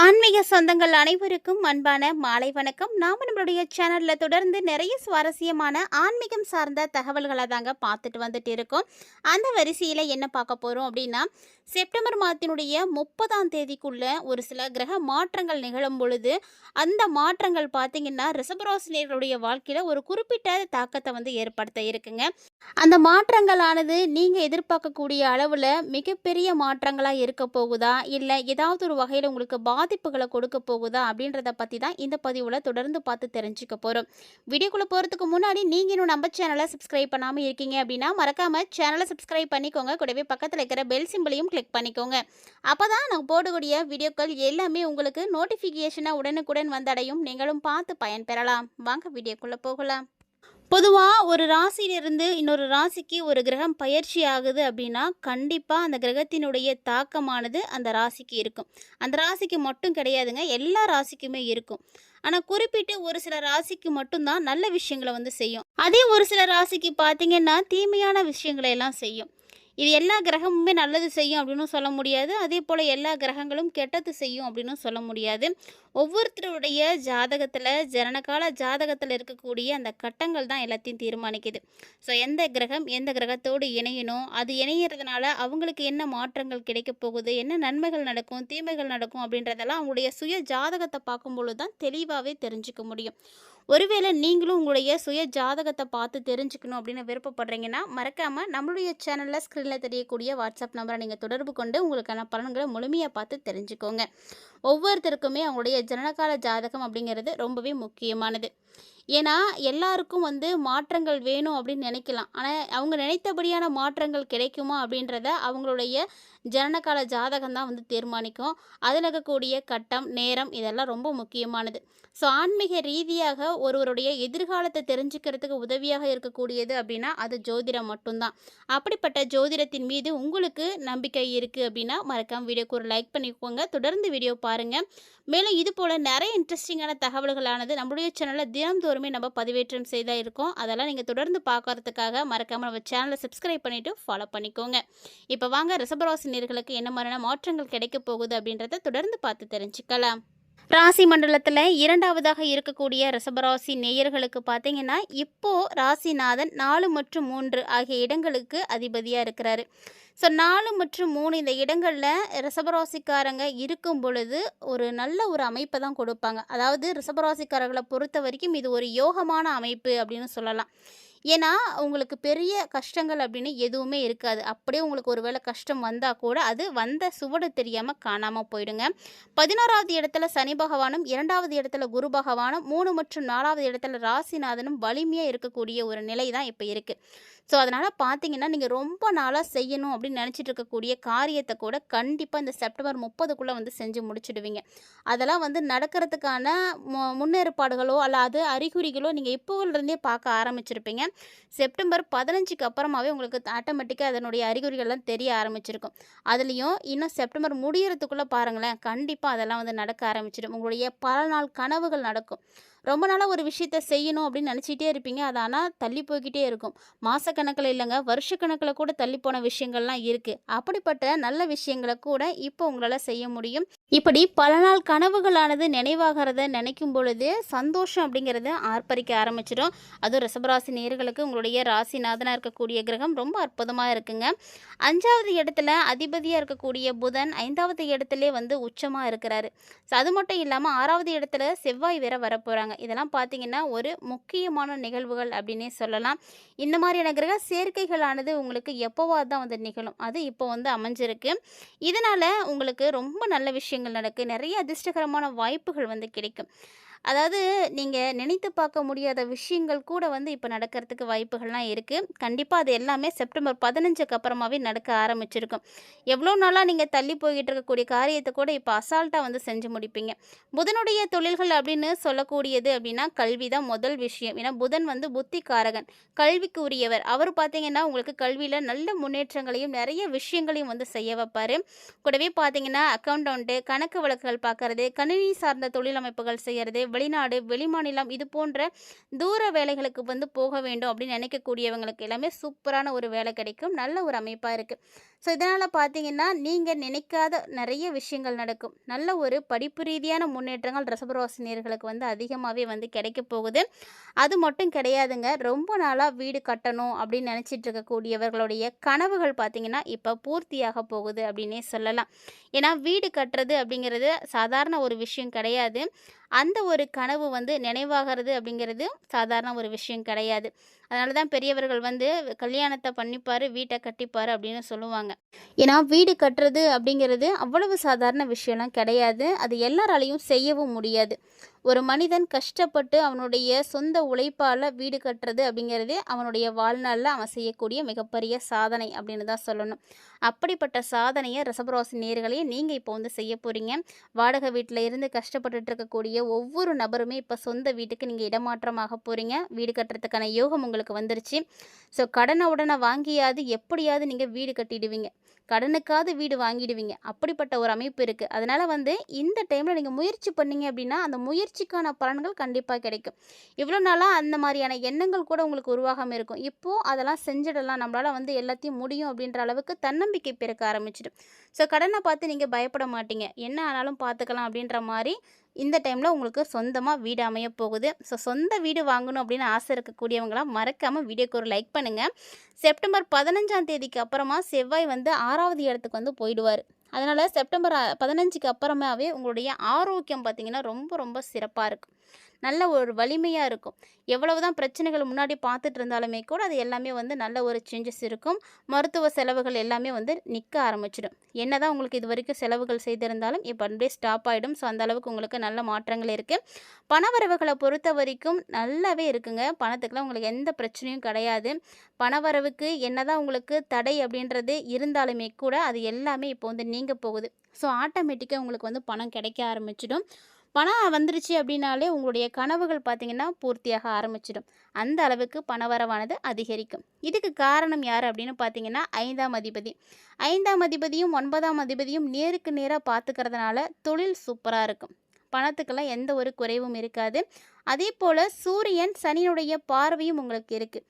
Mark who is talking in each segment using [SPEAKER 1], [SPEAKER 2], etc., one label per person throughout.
[SPEAKER 1] ஆன்மீக சொந்தங்கள் அனைவருக்கும் அன்பான மாலை வணக்கம். நாம் நம்மளுடைய சேனலில் தொடர்ந்து நிறைய சுவாரஸ்யமான ஆன்மீகம் சார்ந்த தகவல்களை தாங்க பார்த்துட்டு வந்துட்டு இருக்கோம். அந்த வரிசையில் என்ன பார்க்க போகிறோம் அப்படின்னா செப்டம்பர் மாதத்தினுடைய முப்பதாம் தேதிக்குள்ள ஒரு சில கிரக மாற்றங்கள் நிகழும் பொழுது அந்த மாற்றங்கள் பார்த்தீங்கன்னா ரிசபராசினியர்களுடைய வாழ்க்கையில் ஒரு குறிப்பிட்ட தாக்கத்தை வந்து ஏற்படுத்த இருக்குங்க. அந்த மாற்றங்களானது நீங்கள் எதிர்பார்க்கக்கூடிய அளவில் மிகப்பெரிய மாற்றங்களாக இருக்க போகுதா? இல்லை ஏதாவது ஒரு வகையில் உங்களுக்கு பாதிப்புகளை கொடுக்க போகுதா அப்படின்றத பற்றி தான் இந்த பதிவில் தொடர்ந்து பார்த்து தெரிஞ்சுக்க போகிறோம் வீடியோக்குள்ளே போகிறதுக்கு முன்னாடி நீங்கள் இன்னும் நம்ம சேனலை சப்ஸ்கிரைப் பண்ணாமல் இருக்கீங்க அப்படின்னா மறக்காமல் சேனலை சப்ஸ்கிரைப் பண்ணிக்கோங்க. கூடவே பக்கத்தில் இருக்கிற பெல் சிம்பிளையும் கிளிக் பண்ணிக்கோங்க. அப்போ தான் நாங்கள் போடக்கூடிய வீடியோக்கள் எல்லாமே உங்களுக்கு நோட்டிஃபிகேஷனாக உடனுக்குடன் வந்தடையும். நீங்களும் பார்த்து பயன்பெறலாம் வாங்க வீடியோக்குள்ளே போகலாம். பொதுவாக ஒரு ராசியிலிருந்து இன்னொரு ராசிக்கு ஒரு கிரகம் பயிற்சி ஆகுது அப்படின்னா கண்டிப்பாக அந்த கிரகத்தினுடைய தாக்கமானது அந்த ராசிக்கு இருக்கும். அந்த ராசிக்கு மட்டும் கிடையாதுங்க எல்லா ராசிக்குமே இருக்கும். ஆனால் குறிப்பிட்டு ஒரு சில ராசிக்கு மட்டும்தான் நல்ல விஷயங்களை வந்து செய்யும். அதே ஒரு சில ராசிக்கு பார்த்தீங்கன்னா தீமையான விஷயங்களை எல்லாம் செய்யும். இது எல்லா கிரகமுமே நல்லது செய்யும் அப்படின்னு சொல்ல முடியாது. அதே போல் எல்லா கிரகங்களும் கெட்டது செய்யும் அப்படின்னு சொல்ல முடியாது. ஒவ்வொருத்தருடைய ஜாதகத்தில் ஜனனகால ஜாதகத்தில் இருக்கக்கூடிய அந்த கட்டங்கள் தான் எல்லாத்தையும் தீர்மானிக்குது. ஸோ எந்த கிரகம் எந்த கிரகத்தோடு இணையணும்? அது இணையிறதுனால அவங்களுக்கு என்ன மாற்றங்கள் கிடைக்க போகுது? என்ன நன்மைகள் நடக்கும்? தீமைகள் நடக்கும் அப்படின்றதெல்லாம் அவங்களுடைய சுய ஜாதகத்தை பார்க்கும்பொழுது தான் தெளிவாகவே தெரிஞ்சுக்க முடியும். ஒருவேளை நீங்களும் உங்களுடைய சுய ஜாதகத்தை பார்த்து தெரிஞ்சுக்கணும் அப்படின்னு விருப்பப்படுறீங்கன்னா மறக்காமல் நம்மளுடைய சேனலில் ஸ்க்ரீனில் தெரியக்கூடிய வாட்ஸ்அப் நம்பரை நீங்கள் தொடர்பு கொண்டு உங்களுக்கான பலன்களை முழுமையாக பார்த்து தெரிஞ்சுக்கோங்க. ஒவ்வொருத்தருக்குமே அவங்களுடைய ஜனனகால ஜாதகம் அப்படிங்கிறது ரொம்பவே முக்கியமானது. ஏன்னா எல்லாருக்கும் வந்து மாற்றங்கள் வேணும் அப்படின்னு நினைக்கலாம். ஆனால் அவங்க நினைத்தபடியான மாற்றங்கள் கிடைக்குமா அப்படின்றத அவங்களுடைய ஜனனகால ஜாதகம் தான் வந்து தீர்மானிக்கும். அதில் இருக்கக்கூடிய கட்டம் நேரம் இதெல்லாம் ரொம்ப முக்கியமானது. ஸோ ஆன்மீக ரீதியாக ஒருவருடைய எதிர்காலத்தை தெரிஞ்சுக்கிறதுக்கு உதவியாக இருக்கக்கூடியது அப்படின்னா அது ஜோதிடம் மட்டும்தான். அப்படிப்பட்ட ஜோதிடத்தின் மீது உங்களுக்கு நம்பிக்கை இருக்குது அப்படின்னா மறக்காம வீடியோக்கு ஒரு லைக் பண்ணிக்கோங்க. தொடர்ந்து வீடியோ பாருங்கள் மேலும் இது போல் நிறைய இன்ட்ரெஸ்டிங்கான தகவல்களானது நம்மளுடைய சேனலில் தினந்தோறுமே நம்ம பதிவேற்றம் செய்தா இருக்கோம். அதெல்லாம் நீங்கள் தொடர்ந்து பார்க்கறதுக்காக மறக்காமல் நம்ம சேனலை சப்ஸ்கிரைப் பண்ணிவிட்டு ஃபாலோ பண்ணிக்கோங்க. இப்போ வாங்க ரிசபராசினியர்களுக்கு என்ன மாதிரியான மாற்றங்கள் கிடைக்க போகுது அப்படின்றத தொடர்ந்து பார்த்து தெரிஞ்சுக்கலாம். ராசி மண்டலத்தில் இரண்டாவதாக இருக்கக்கூடிய ரிஷபராசி நேயர்களுக்கு பார்த்தீங்கன்னா இப்போது ராசிநாதன் நாலு மற்றும் மூன்று ஆகிய இடங்களுக்கு அதிபதியாக இருக்கிறாரு. ஸோ நாலு மற்றும் மூணு இந்த இடங்களில் ரிஷபராசிக்காரங்க இருக்கும் பொழுது ஒரு நல்ல ஒரு அமைப்பை தான் கொடுப்பாங்க. அதாவது ரிஷபராசிக்காரர்களை பொறுத்த வரைக்கும் இது ஒரு யோகமான அமைப்பு அப்படின்னு சொல்லலாம். ஏன்னா உங்களுக்கு பெரிய கஷ்டங்கள் அப்படின்னு எதுவுமே இருக்காது. அப்படியே உங்களுக்கு ஒரு வேளை கஷ்டம் வந்தால் கூட அது வந்த சுவடு தெரியாமல் காணாமல் போயிடுங்க. பதினோராவது இடத்துல சனி பகவானும் இரண்டாவது இடத்துல குரு பகவானும் மூணு மற்றும் நாலாவது இடத்துல ராசிநாதனும் வலிமையாக இருக்கக்கூடிய ஒரு நிலை தான் இப்போ இருக்குது ஸோ அதனால் பார்த்தீங்கன்னா நீங்கள் ரொம்ப நாளாக செய்யணும் அப்படின்னு நினச்சிட்டு இருக்கக்கூடிய காரியத்தை கூட கண்டிப்பாக இந்த செப்டம்பர் முப்பதுக்குள்ளே வந்து செஞ்சு முடிச்சிடுவீங்க. அதெல்லாம் வந்து நடக்கிறதுக்கான மு முன்னேற்பாடுகளோ அல்லது அறிகுறிகளோ நீங்கள் இப்போவிலிருந்தே பார்க்க ஆரம்பிச்சிருப்பீங்க. செப்டம்பர் பதினஞ்சுக்கு அப்புறமாவே உங்களுக்கு ஆட்டோமேட்டிக்காக அதனுடைய அறிகுறிகள்லாம் தெரிய ஆரம்பிச்சிருக்கும். அதுலேயும் இன்னும் செப்டம்பர் முடியறதுக்குள்ளே பாருங்களேன் கண்டிப்பாக அதெல்லாம் வந்து நடக்க ஆரம்பிச்சிடும். உங்களுடைய பல நாள் கனவுகள் நடக்கும். ரொம்ப நாளாக ஒரு விஷயத்த செய்யணும் அப்படின்னு நினச்சிட்டே இருப்பீங்க. அது ஆனால் தள்ளி போய்கிட்டே இருக்கும். மாதக்கணக்கில் இல்லைங்க வருஷக்கணக்கில் கூட தள்ளி போன விஷயங்கள்லாம் இருக்குது அப்படிப்பட்ட நல்ல விஷயங்களை கூட இப்போ உங்களால் செய்ய முடியும். இப்படி பல நாள் கனவுகளானது நினைவாகிறத நினைக்கும் பொழுது சந்தோஷம் அப்படிங்கிறத ஆர்ப்பரிக்க ஆரம்பிச்சிடும். அதுவும் ரிசபராசி நேர்களுக்கு உங்களுடைய ராசிநாதனாக இருக்கக்கூடிய கிரகம் ரொம்ப அற்புதமாக இருக்குங்க. அஞ்சாவது இடத்துல அதிபதியாக இருக்கக்கூடிய புதன் ஐந்தாவது இடத்துல வந்து உச்சமாக இருக்கிறாரு. ஸோ அது மட்டும் இல்லாமல் ஆறாவது இடத்துல செவ்வாய் வேற வரப்போகிறாங்க இதெல்லாம் பார்த்தீங்கன்னா ஒரு முக்கியமான நிகழ்வுகள் அப்படின்னே சொல்லலாம். இந்த மாதிரியான கிரக சேர்க்கைகளானது உங்களுக்கு எப்போவாது தான் வந்து நிகழும். அது இப்போ வந்து அமைஞ்சிருக்கு. இதனால் உங்களுக்கு ரொம்ப நல்ல விஷயங்கள் நடக்கு. நிறைய அதிர்ஷ்டகரமான வாய்ப்புகள் வந்து கிடைக்கும். அதாவது நீங்கள் நினைத்து பார்க்க முடியாத விஷயங்கள் கூட வந்து இப்போ நடக்கிறதுக்கு வாய்ப்புகள்லாம் இருக்குது கண்டிப்பாக அது எல்லாமே செப்டம்பர் பதினஞ்சுக்கு அப்புறமாவே நடக்க ஆரம்பிச்சிருக்கும். எவ்வளோ நாளாக நீங்கள் தள்ளி போய்கிட்டு இருக்கக்கூடிய காரியத்தை கூட இப்போ அசால்ட்டாக வந்து செஞ்சு முடிப்பீங்க. புதனுடைய தொழில்கள் அப்படின்னு சொல்லக்கூடியது அப்படின்னா கல்வி தான் முதல் விஷயம். ஏன்னா புதன் வந்து புத்திகாரகன் கல்விக்கு உரியவர். அவர் பார்த்தீங்கன்னா உங்களுக்கு கல்வியில் நல்ல முன்னேற்றங்களையும் நிறைய விஷயங்களையும் வந்து செய்ய வைப்பார். கூடவே பார்த்தீங்கன்னா அக்கௌண்டண்ட்டு கணக்கு வழக்குகள் பார்க்குறது கணினி சார்ந்த தொழில் அமைப்புகள் செய்கிறது வெளிநாடு வெளிமாநிலம் இது போன்ற தூர வேலைகளுக்கு வந்து போக வேண்டும் அப்படின்னு நினைக்கக்கூடியவங்களுக்கு எல்லாமே சூப்பரான ஒரு வேலை கிடைக்கும். நல்ல ஒரு அமைப்பாக இருக்குது ஸோ இதனால் பார்த்தீங்கன்னா நீங்கள் நினைக்காத நிறைய விஷயங்கள் நடக்கும். நல்ல ஒரு படிப்பு ரீதியான முன்னேற்றங்கள் ரசபரோசினியர்களுக்கு வந்து அதிகமாகவே வந்து கிடைக்க போகுது. அது மட்டும் கிடையாதுங்க. ரொம்ப நாளாக வீடு கட்டணும் அப்படின்னு நினச்சிட்டு இருக்கக்கூடியவர்களுடைய கனவுகள் பார்த்தீங்கன்னா இப்போ பூர்த்தியாக போகுது அப்படின்னே சொல்லலாம். ஏன்னா வீடு கட்டுறது அப்படிங்கிறது சாதாரண ஒரு விஷயம் கிடையாது. அந்த ஒரு கனவு வந்து நினைவாகிறது அப்படிங்கிறது சாதாரண ஒரு விஷயம் கிடையாது. அதனால தான் பெரியவர்கள் வந்து கல்யாணத்தை பண்ணிப்பார் வீட்டை கட்டிப்பார் அப்படின்னு சொல்லுவாங்க. ஏன்னா வீடு கட்டுறது அப்படிங்கிறது அவ்வளவு சாதாரண விஷயம்லாம் கிடையாது. அது எல்லாராலையும் செய்யவும் முடியாது. ஒரு மனிதன் கஷ்டப்பட்டு அவனுடைய சொந்த உழைப்பால் வீடு கட்டுறது அப்படிங்கிறது அவனுடைய வாழ்நாளில் அவன் செய்யக்கூடிய மிகப்பெரிய சாதனை அப்படின்னு தான் சொல்லணும். அப்படிப்பட்ட சாதனையை ரசபரோசி நேர்களே நீங்கள் இப்போ வந்து செய்ய போகிறீங்க வாடகை வீட்டில் இருந்து கஷ்டப்பட்டுட்டு இருக்கக்கூடிய ஒவ்வொரு நபருமே இப்போ சொந்த வீட்டுக்கு நீங்கள் இடமாற்றமாக போகிறீங்க வீடு கட்டுறதுக்கான யோகம் உங்களுக்கு வந்துருச்சு. ஸோ கடனை உடனே வாங்கியாவது எப்படியாவது நீங்கள் வீடு கட்டிடுவீங்க. கடனுக்காவது வீடு வாங்கிடுவீங்க. அப்படிப்பட்ட ஒரு அமைப்பு இருக்குது அதனால் வந்து இந்த டைமில் நீங்கள் முயற்சி பண்ணீங்க அப்படின்னா அந்த முயற்சிக்கான பலன்கள் கண்டிப்பாக கிடைக்கும். இவ்வளோ நாளாக அந்த மாதிரியான எண்ணங்கள் கூட உங்களுக்கு உருவாகாமல் இருக்கும். இப்போது அதெல்லாம் செஞ்சிடலாம். நம்மளால் வந்து எல்லாத்தையும் முடியும் அப்படின்ற அளவுக்கு தன்னம்பிக்கை பிறக்க ஆரம்பிச்சிடும். ஸோ கடனை பார்த்து நீங்கள் பயப்பட மாட்டீங்க. என்ன ஆனாலும் பார்த்துக்கலாம் அப்படின்ற மாதிரி இந்த டைமில் உங்களுக்கு சொந்தமாக வீடு அமைய போகுது. ஸோ சொந்த வீடு வாங்கணும் அப்படின்னு ஆசை இருக்கக்கூடியவங்களாம் மறக்காமல் வீடியோக்கு ஒரு லைக் பண்ணுங்கள் செப்டம்பர் பதினஞ்சாம் தேதிக்கு அப்புறமா செவ்வாய் வந்து ஆறாவது இடத்துக்கு வந்து போயிடுவார். அதனால் செப்டம்பர் பதினஞ்சுக்கு அப்புறமாவே உங்களுடைய ஆரோக்கியம் பார்த்திங்கன்னா ரொம்ப ரொம்ப சிறப்பாக இருக்கும். நல்ல ஒரு வலிமையாக இருக்கும். எவ்வளவு தான் பிரச்சனைகள் முன்னாடி பார்த்துட்டு இருந்தாலுமே கூட அது எல்லாமே வந்து நல்ல ஒரு சேஞ்சஸ் இருக்கும். மருத்துவ செலவுகள் எல்லாமே வந்து நிற்க ஆரம்பிச்சிடும். என்ன தான் உங்களுக்கு இது வரைக்கும் செலவுகள் செய்திருந்தாலும் இப்போ அப்படியே ஸ்டாப் ஆகிடும் ஸோ அந்த அளவுக்கு உங்களுக்கு நல்ல மாற்றங்கள் இருக்குது பணவரவுகளை பொறுத்த வரைக்கும் நல்லாவே இருக்குங்க. பணத்துக்கெலாம் உங்களுக்கு எந்த பிரச்சனையும் கிடையாது. பணவரவுக்கு என்னதான் உங்களுக்கு தடை அப்படின்றது இருந்தாலுமே கூட அது எல்லாமே இப்போ வந்து நீங்க போகுது. ஸோ ஆட்டோமேட்டிக்காக உங்களுக்கு வந்து பணம் கிடைக்க ஆரம்பிச்சிடும். பணம் வந்துருச்சு அப்படின்னாலே உங்களுடைய கனவுகள் பார்த்திங்கன்னா பூர்த்தியாக ஆரம்பிச்சிடும். அந்த அளவுக்கு பணவரவானது அதிகரிக்கும். இதுக்கு காரணம் யார் அப்படின்னு பார்த்தீங்கன்னா ஐந்தாம் அதிபதி. ஐந்தாம் அதிபதியும் ஒன்பதாம் அதிபதியும் நேருக்கு நேராக பார்த்துக்கிறதுனால தொழில் சூப்பராக இருக்கும். பணத்துக்கெல்லாம் எந்த ஒரு குறைவும் இருக்காது. அதே போல் சூரியன் சனியினுடைய பார்வையும் உங்களுக்கு இருக்குது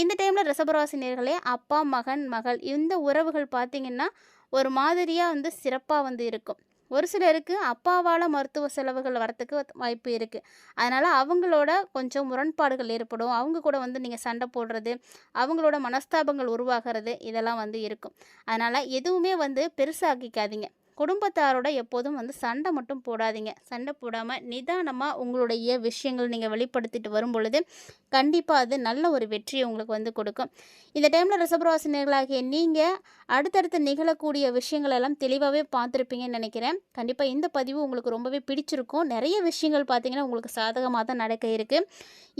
[SPEAKER 1] இந்த டைமில் ரிசபராசினியர்களே அப்பா மகன் மகள் இந்த உறவுகள் பார்த்திங்கன்னா ஒரு மாதிரியாக வந்து சிறப்பாக வந்து இருக்கும். ஒரு சிலருக்கு அப்பாவால் மருத்துவ செலவுகள் வரத்துக்கு வாய்ப்பு இருக்குது அதனால் அவங்களோட கொஞ்சம் முரண்பாடுகள் ஏற்படும். அவங்க கூட வந்து நீங்கள் சண்டை போடுறது அவங்களோட மனஸ்தாபங்கள் உருவாகிறது இதெல்லாம் வந்து இருக்கும். அதனால் எதுவுமே வந்து பெருசாக்கிக்காதீங்க. குடும்பத்தாரோட எப்போதும் வந்து சண்டை மட்டும் போடாதீங்க. சண்டை போடாமல் நிதானமாக உங்களுடைய விஷயங்கள் நீங்கள் வெளிப்படுத்திட்டு வரும் பொழுது கண்டிப்பாக அது நல்ல ஒரு வெற்றியை உங்களுக்கு வந்து கொடுக்கும். இந்த டைமில் ரிசபராசினியர்களாகிய நீங்கள் அடுத்தடுத்து நிகழக்கூடிய விஷயங்கள் எல்லாம் தெளிவாகவே பார்த்துருப்பீங்கன்னு நினைக்கிறேன். கண்டிப்பாக இந்த பதிவு உங்களுக்கு ரொம்பவே பிடிச்சிருக்கும். நிறைய விஷயங்கள் பார்த்தீங்கன்னா உங்களுக்கு சாதகமாக தான் நடக்க இருக்குது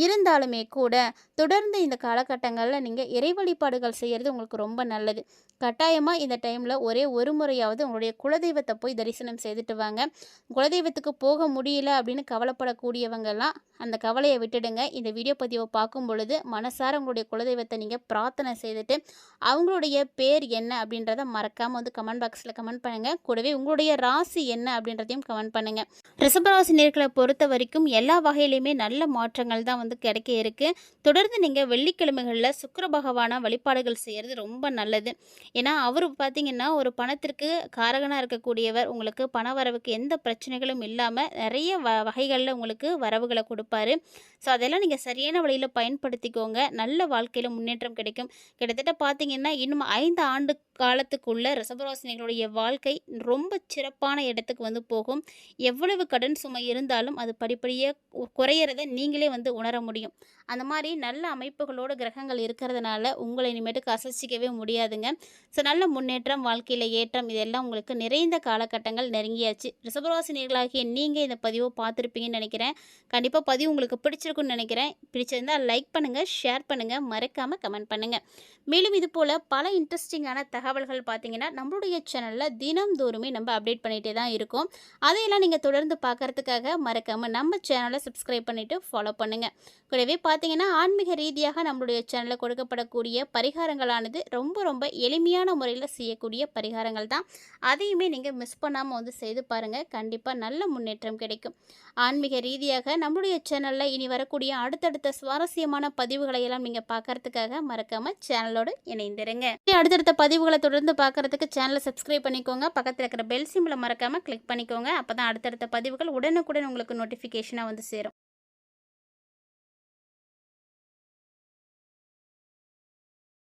[SPEAKER 1] இருந்தாலுமே கூட தொடர்ந்து இந்த காலகட்டங்களில் நீங்கள் இறை வழிபாடுகள் செய்கிறது உங்களுக்கு ரொம்ப நல்லது. கட்டாயமாக இந்த டைமில் ஒரே ஒரு முறையாவது உங்களுடைய குலதெய்வத்தை போய் தரிசனம் செய்துட்டு வாங்க. குலதெய்வத்துக்கு போக முடியல அப்படின்னு கவலைப்படக்கூடியவங்கெல்லாம் அந்த கவலையை விட்டுடுங்க. இந்த வீடியோ பதிவை பார்க்கும் பொழுது மனசார உங்களுடைய குலதெய்வத்தை நீங்கள் பிரார்த்தனை செய்துட்டு அவங்களுடைய பேர் என்ன அப்படின்றத மறக்காமல் வந்து கமெண்ட் பாக்ஸில் கமெண்ட் பண்ணுங்கள் கூடவே உங்களுடைய ராசி என்ன அப்படின்றதையும் கமெண்ட் பண்ணுங்கள் ரிஷபராசி நேர்களை பொறுத்த வரைக்கும் எல்லா வகையிலையுமே நல்ல மாற்றங்கள் தான் வந்து கிடைக்க இருக்குது தொடர்ந்து நீங்கள் வெள்ளிக்கிழமைகளில் சுக்கர பகவான வழிபாடுகள் செய்கிறது ரொம்ப நல்லது. ஏன்னா அவர் பார்த்தீங்கன்னா ஒரு பணத்திற்கு காரகனாக இருக்கக்கூடியவர் உங்களுக்கு பண வரவுக்கு எந்த பிரச்சனைகளும் இல்லாமல் நிறைய வ வகைகளில் உங்களுக்கு வரவுகளை கொடுப்பாரு. ஸோ அதெல்லாம் நீங்கள் சரியான வழியில் பயன்படுத்திக்கோங்க. நல்ல வாழ்க்கையில் முன்னேற்றம் கிடைக்கும். கிட்டத்தட்ட பார்த்தீங்கன்னா இன்னும் ஐந்து ஆண்டு காலத்துக்குள்ளே ரிசபராசினிகளுடைய வாழ்க்கை ரொம்ப சிறப்பான இடத்துக்கு வந்து போகும். எவ்வளவு கடன் சுமை இருந்தாலும் அது படிப்படியாக குறையிறத நீங்களே வந்து உணர முடியும். அந்த மாதிரி நல்ல அமைப்புகளோட கிரகங்கள் இருக்கிறதுனால உங்களை இனிமேட்டுக்கு அசைச்சிக்கவே முடியாதுங்க. ஸோ நல்ல முன்னேற்றம் வாழ்க்கையில் ஏற்றம் இதெல்லாம் உங்களுக்கு நிறைய நிறைந்த காலகட்டங்கள் நெருங்கியாச்சு. ரிசபராசினியர்களாகிய நீங்கள் இந்த பதிவை பார்த்துருப்பீங்கன்னு நினைக்கிறேன். கண்டிப்பாக பதிவு உங்களுக்கு பிடிச்சிருக்குன்னு நினைக்கிறேன். பிடிச்சிருந்தால் லைக் பண்ணுங்கள் ஷேர் பண்ணுங்கள் மறக்காமல் கமெண்ட் பண்ணுங்கள் மேலும் இது போல் பல இன்ட்ரெஸ்டிங்கான தகவல்கள் பார்த்தீங்கன்னா நம்மளுடைய சேனலில் தினம்தோறுமே நம்ம அப்டேட் பண்ணிகிட்டே தான் இருக்கோம். அதையெல்லாம் நீங்கள் தொடர்ந்து பார்க்கறதுக்காக மறக்காமல் நம்ம சேனலை சப்ஸ்கிரைப் பண்ணிவிட்டு ஃபாலோ பண்ணுங்கள் கூடவே பார்த்தீங்கன்னா ஆன்மீக ரீதியாக நம்மளுடைய சேனலில் கொடுக்கப்படக்கூடிய பரிகாரங்களானது ரொம்ப ரொம்ப எளிமையான முறையில் செய்யக்கூடிய பரிகாரங்கள் தான். அதையுமே நீங்கள் மிஸ் பண்ணாமல் வந்து செய்து பாருங்கள் கண்டிப்பாக நல்ல முன்னேற்றம் கிடைக்கும். ஆன்மீக ரீதியாக நம்முடைய சேனலில் இனி வரக்கூடிய அடுத்தடுத்த சுவாரஸ்யமான பதிவுகளை எல்லாம் நீங்கள் பார்க்கறதுக்காக மறக்காமல் சேனலோடு இணைந்திருங்க. அடுத்தடுத்த பதிவுகளை தொடர்ந்து பார்க்கறதுக்கு சேனலை சப்ஸ்கிரைப் பண்ணிக்கோங்க. பக்கத்தில் இருக்கிற பெல் சிம்பிளை மறக்காமல் கிளிக் பண்ணிக்கோங்க. அப்போ தான் அடுத்தடுத்த பதிவுகள் உடனுக்குடன் உங்களுக்கு நோட்டிஃபிகேஷனாக வந்து சேரும்.